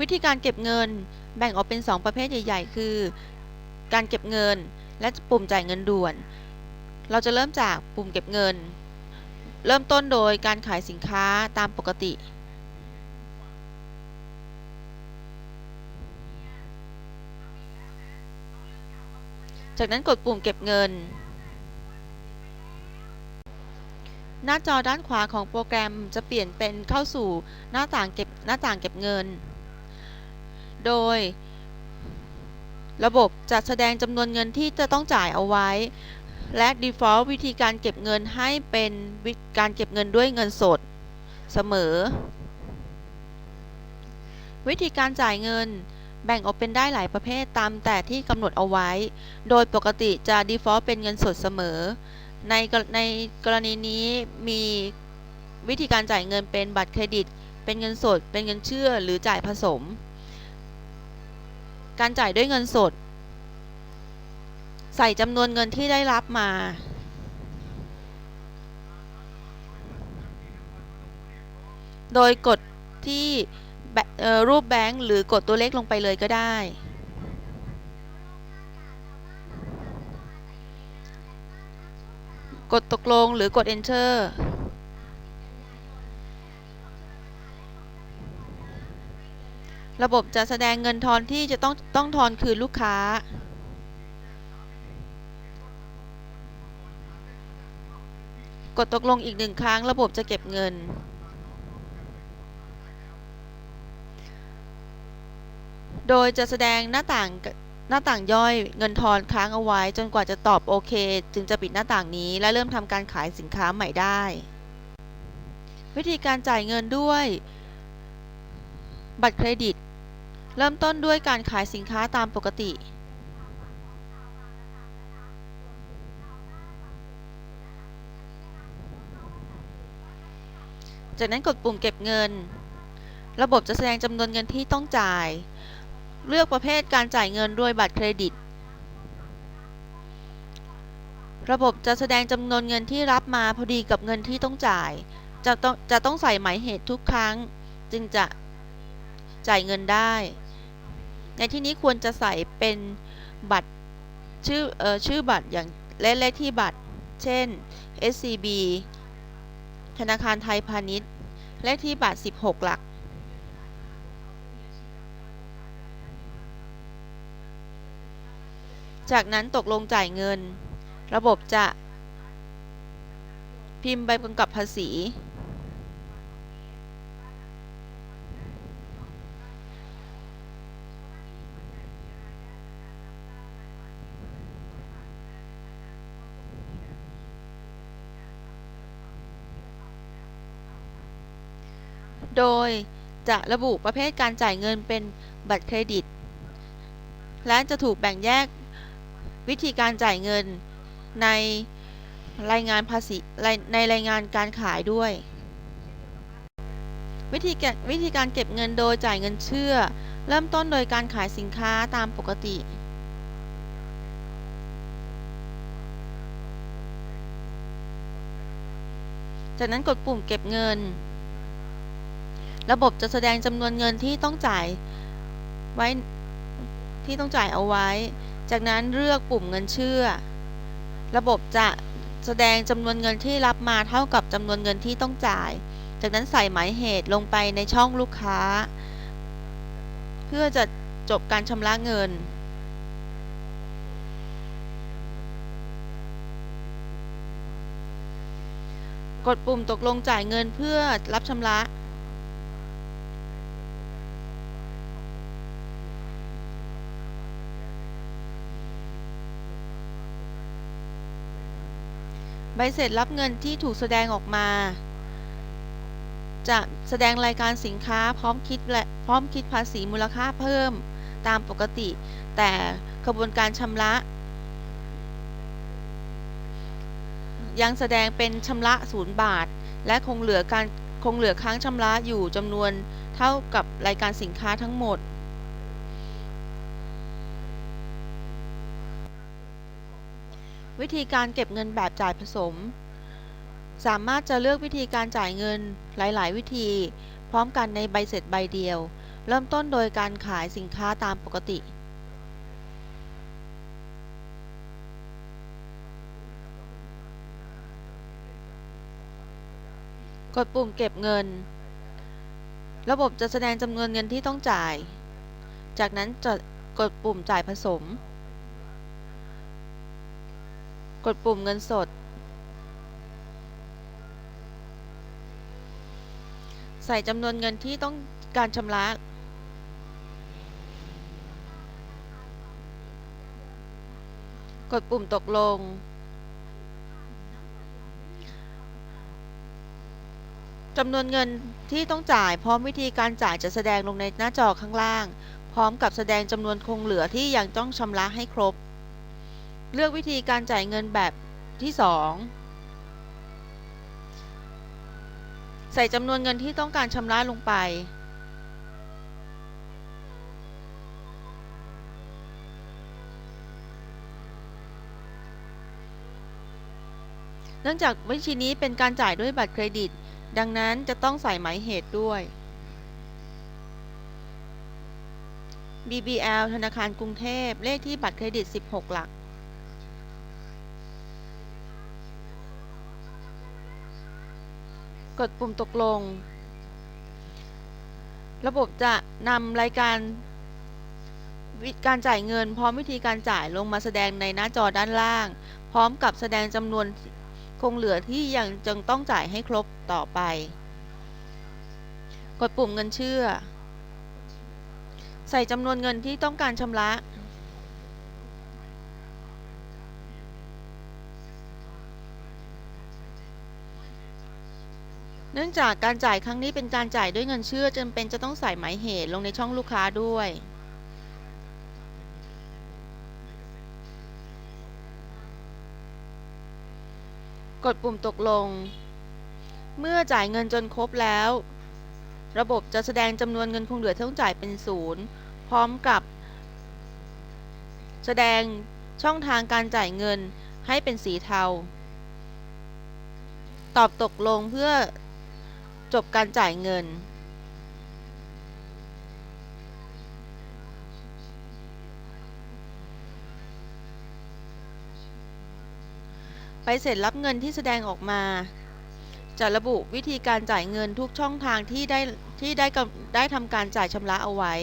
วิธีการเก็บเงินแบ่งออกเป็น 2 ประเภทใหญ่ ๆ คือ การเก็บเงินและปุ่มจ่ายเงินด่วน เราจะเริ่มจากปุ่มเก็บเงิน เริ่มต้นโดยการขายสินค้าตามปกติ จากนั้นกดปุ่มเก็บเงิน หน้าจอด้านขวาของโปรแกรมจะเปลี่ยนเป็นเข้าสู่หน้าต่างเก็บหน้าต่างเก็บเงิน โดย ระบบจะแสดงจำนวนเงินที่จะต้องจ่ายเอาไว้ และ default วิธีการเก็บเงินให้เป็นวิการเก็บเงินด้วยเงินสด เสมอ วิธีการจ่ายเงินแบ่งออกเป็นได้หลายประเภทตามแต่ที่กำหนดเอาไว้ โดยปกติจะ default เป็นเงินสดเสมอ ในในกรณีนี้มีวิธีการจ่ายเงินเป็นบัตรเครดิต เป็นเงินสด เป็นเงินเชื่อ หรือจ่ายผสม การจ่ายด้วยเงินสด ใส่จำนวนเงินที่ได้รับมา โดยกดที่รูปแบงค์หรือกดตัวเลขลงไปเลยก็ได้ กดตกลงหรือกด enter ระบบจะแสดงเงินทอนที่จะต้องต้องทอนคืนลูกค้า กดตกลงอีกหนึ่งครั้ง ระบบจะเก็บเงิน โดยจะแสดงหน้าต่างหน้าต่างย่อยเงินทอนค้างเอาไว้ จนกว่าจะตอบโอเค จึงจะปิดหน้าต่างนี้ และเริ่มทำการขายสินค้าใหม่ได้ วิธีการจ่ายเงินด้วย บัตรเครดิต เริ่มต้นด้วยการขายสินค้าตามปกติจากนั้นกดปุ่มเก็บเงิน ระบบจะแสดงจำนวนเงินที่ต้องจ่าย เลือกประเภทการจ่ายเงินด้วยบัตรเครดิต ระบบจะแสดงจำนวนเงินที่รับมาพอดีกับเงินที่ต้องจ่าย จะต้องจะต้องใส่หมายเหตุทุกครั้ง จึงจะจ่ายเงินได้ ในที่นี้ควรจะใส่เป็นบัตรชื่อเออชื่อบัตรอย่างและเลขที่บัตร เช่น SCB ธนาคารไทยพาณิชย์ เลขที่บัตร 16 หลัก จากนั้นตกลงจ่ายเงิน ระบบจะ พิมพ์ใบกำกับภาษี โดยจะระบุประเภทการจ่ายเงินเป็นบัตรเครดิต และจะถูกแบ่งแยกวิธีการจ่ายเงินในรายงานภาษีในรายงานการขายด้วย วิธีการวิธีการเก็บเงินโดยจ่ายเงินเชื่อ เริ่มต้นโดยการขายสินค้าตามปกติ จากนั้นกดปุ่มเก็บเงิน ระบบจะแสดงจำนวนเงินที่ต้องจ่ายไว้ที่ต้องจ่ายเอาไว้ จากนั้นเลือกปุ่มเงินเชื่อ ระบบจะแสดงจำนวนเงินที่รับมาเท่ากับจำนวนเงินที่ต้องจ่าย จากนั้นใส่หมายเหตุลงไปในช่องลูกค้า เพื่อจะจบการชำระเงิน กดปุ่มตกลงจ่ายเงินเพื่อรับชำระ ใบเสร็จรับเงินที่ถูกแสดงออกมา จะแสดงรายการสินค้าพร้อมคิดและพร้อมคิดภาษีมูลค่าเพิ่มตามปกติ แต่กระบวนการชำระ ยังแสดงเป็นชำระศูนย์บาท และคงเหลือการคงเหลือค้างชำระอยู่จำนวนเท่ากับรายการสินค้าทั้งหมด วิธีการเก็บเงินแบบจ่ายผสม สามารถจะเลือกวิธีการจ่ายเงินหลาย ๆ วิธี พร้อมกันในใบเสร็จใบเดียว เริ่มต้นโดยการขายสินค้าตามปกติกดปุ่มเก็บเงิน ระบบจะแสดงจำนวนเงินที่ต้องจ่าย จากนั้นจะกดปุ่มจ่ายผสม กดปุ่มเงินสด ใส่จำนวนเงินที่ต้องการชำระกดปุ่มตกลง จำนวนเงินที่ต้องจ่ายพร้อมวิธีการจ่ายจะแสดงลงในหน้าจอข้างล่าง พร้อมกับแสดงจำนวนคงเหลือที่ยังต้องชำระให้ครบ เลือกวิธีการจ่ายเงินแบบที่ 2 ใส่จำนวนเงินที่ต้องการชำระลงไป เนื่องจากบัญชีนี้เป็นการจ่ายด้วยบัตรเครดิต ดังนั้นจะต้องใส่หมายเหตุด้วย BBL ธนาคารกรุงเทพ เลขที่บัตรเครดิต 16 หลัก ดปุ่มตกลง ระบบจะนำรายการวิการจ่ายเงิน พร้อมวิธีการจ่ายลงมาแสดงในหน้าจอด้านล่าง พร้อมกับแสดงจำนวนคงเหลือที่ยังจึงต้องจ่ายให้ครบต่อไป กดปุ่มเงินเชื่อ ใส่จำนวนเงินที่ต้องการชำระ เนื่องจากการจ่ายครั้งนี้เป็นการจ่ายด้วยเงินเชื่อจำเป็นจะต้องใส่หมายเหตุลงในช่องลูกค้าด้วย กดปุ่มตกลง เมื่อจ่ายเงินจนครบแล้ว ระบบจะแสดงจำนวนเงินคงเหลือที่ต้องจ่ายเป็นศูนย์พร้อมกับ แสดงช่องทางการจ่ายเงินให้เป็นสีเทา ตอบตกลงเพื่อ จบการจ่ายเงิน ไปเสร็จรับเงินที่แสดงออกมา จะระบุวิธีการจ่ายเงินทุกช่องทางที่ได้ที่ได้ได้ทำการจ่ายชำระเอาไว้